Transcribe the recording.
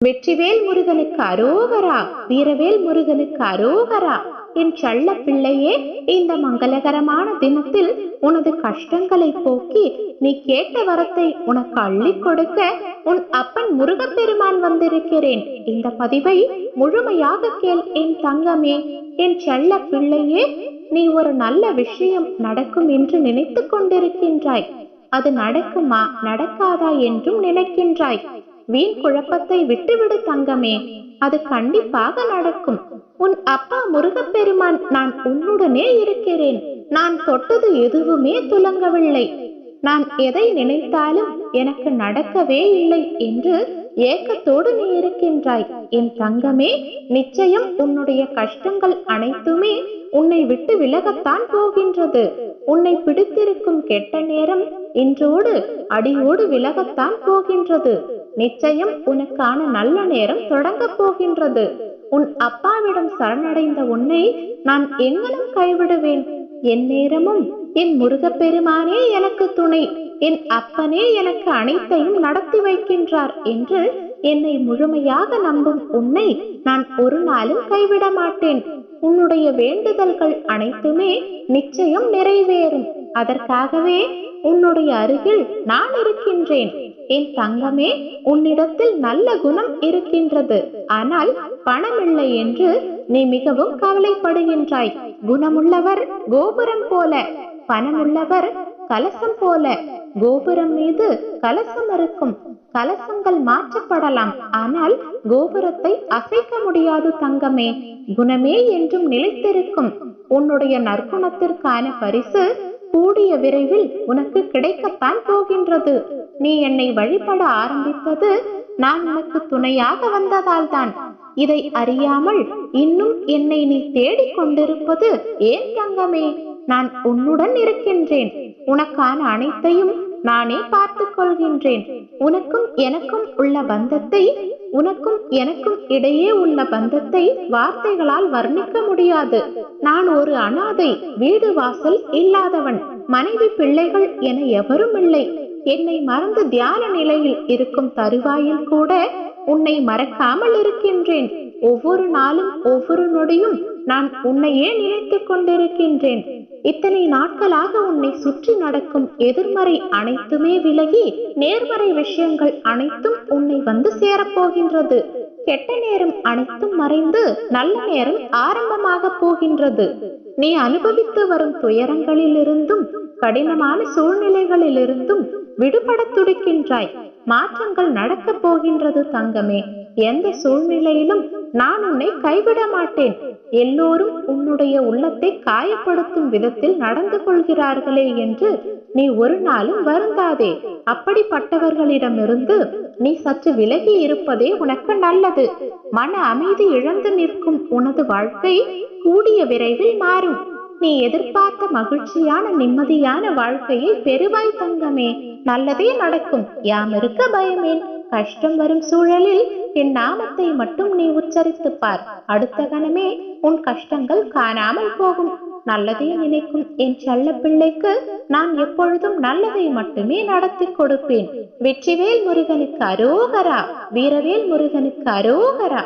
வெற்றிவேல் முருகனுக்கு அரோகரா வீரவேல் முருகனுக்கு அரோகரா என் சள்ள பிள்ளையே இந்த மங்களகரமான தினத்தில் உனது கஷ்டங்களை போக்கி நீ கேட்ட வரத்தை உனக்கு அள்ளி கொடுக்க உன் அப்பன் முருகப்பெருமான் வந்திருக்கிறேன். இந்த பதிவை முழுமையாக கேள் என் தங்கமே. என் செல்ல பிள்ளையே நீ ஒரு நல்ல விஷயம் நடக்கும் என்று நினைத்து கொண்டிருக்கின்றாய். அது நடக்குமா நடக்காதா என்றும் நினைக்கின்றாய். வீண் குழப்பத்தை விட்டுவிடு தங்கமே. அது கண்டிப்பாக நடக்கும். உன் அப்பா முருகப்பெருமான் நான் உன்னுடனே இருக்கிறேன். நான் தொட்டது எதுவுமே துலங்கவில்லை. நான் எதை நினைத்தாலும் எனக்கு நடக்கவே இல்லை என்று ஏக்கத்தோடு நீ இருக்கின்றாய். என் தங்கமே நிச்சயம் உன்னுடைய கஷ்டங்கள் அனைத்துமே உன்னை விட்டு விலகத்தான் போகின்றது. உன்னை பிடித்திருக்கும் கெட்ட நேரம் இன்றோடு அடியோடு விலகத்தான் போகின்றது. நிச்சயம் உனக்கான நல்ல நேரம் தொடங்கப் போகின்றது. உன் அப்பாவிடம் சரணடைந்த உன்னை நான் எங்கனும் கைவிடுவேன்? என் நேரமும் என் முருகப்பெருமானே எனக்கு துணை. என் அப்பனே எனக்கு அனைத்தையும் நடத்தி வைக்கின்றார் என்று என்னை முழுமையாக நம்பும் உன்னை நான் ஒரு நாளும் கைவிட மாட்டேன். உன்னுடைய வேண்டுதல்கள் அனைத்துமே நிச்சயம் நிறைவேறும். அதற்காகவே உன்னுடைய அருகில் நான் இருக்கின்றேன். என் தங்கமே உன்னிடத்தில் நல்ல குணம் இருக்கின்றது. ஆனால் பணமில்லை என்று நீ மிகவும் கவலைப்படுகின்றாய். குணமுள்ளவர் கோபுரம் போல பணமுள்ளவர் கலசம் போல. கோபுரம் மீது கலசம் இருக்கும். கலசங்கள் மாற்றப்படலாம். ஆனால் கோபுரத்தை அசைக்க முடியாது தங்கமே. குணமே என்றும் நிலைத்திருக்கும். உன்னுடைய நற்குணத்திற்கான பரிசு கூடிய விரைவில் உனக்கு கிடைக்கத்தான் போகின்றது. நீ என்னை வழிபட ஆரம்பித்தது நான் உனக்கு துணையாக வந்ததால் தான் இதை அறியாமல் இன்னும் என்னை நீ தேடிக் கொண்டிருப்பது ஏன் தங்கமே? நான் உன்னுடன் இருக்கின்றேன். உனக்கான அனைத்தையும் நானே பார்த்துக் கொள்கின்றேன். உனக்கும் எனக்கும் உள்ள பந்தத்தை உனக்கும் எனக்கும் இடையே உள்ள பந்தத்தை வார்த்தைகளால் வர்ணிக்க முடியாது. நான் ஒரு அனாதை வீடு வாசல் இல்லாதவன் மனைவி பிள்ளைகள் என எவரும் இல்லை. என்னை மறந்து தியான நிலையில் இருக்கும் தருவாயில் கூட உன்னை மறக்காமல் இருக்கின்றேன். ஒவ்வொரு நாளும் ஒவ்வொரு நொடியும் நான் உன்னையே நினைத்துக் கொண்டிருக்கின்றேன். இத்தனை நாட்களாக உன்னை சுற்றி நடக்கும் எதிர்மறை அனைத்துமே விலகி நேர்மறை விஷயங்கள் அனைத்தும் உன்னை வந்து சேரப்போகின்றது. கெட்ட நேரம் அனைத்தும் மறைந்து நல்ல நேரம் ஆரம்பமாக போகின்றது. நீ அனுபவித்து வரும் துயரங்களிலிருந்தும் கடினமான சூழ்நிலைகளிலிருந்தும் விடுபட துடிக்கின்றாய். மாற்றங்கள் நடக்கப் போகின்றது தங்கமே. எந்த சூழ்நிலையிலும் நான் உன்னை கைவிட மாட்டேன். எல்லோரும் உன்னுடைய உள்ளத்தை காயப்படுத்தும் விதத்தில் நடந்து கொள்கிறார்களே என்று நீ ஒரு நாளும் வருந்தாதே. அப்படிப்பட்டவர்களிடமிருந்து நீ சற்று விலகி இருப்பதே உனக்கு நல்லது. மன அமைதி இழந்து நிற்கும் உனது வாழ்க்கை கூடிய விரைவில் மாறும். நீ எதிர்பார்த்த மகிழ்ச்சியான நிம்மதியான வாழ்க்கையை பெறுவாய் தங்கமே. நல்லதே நடக்கும். யாம் இருக்க பயமேன். கஷ்டம் வரும் சூழலில் என் நாமத்தை மட்டும் நீ உச்சரித்து பார். அடுத்த கணமே உன் கஷ்டங்கள் காணாமல் போகும். நல்லதே நினைக்கும் என் செல்ல பிள்ளைக்கு நான் எப்பொழுதும் நல்லதை மட்டுமே நடத்தி கொடுப்பேன். வெற்றிவேல் முருகனுக்கு அரோகரா. வீரவேல் முருகனுக்கு அரோகரா.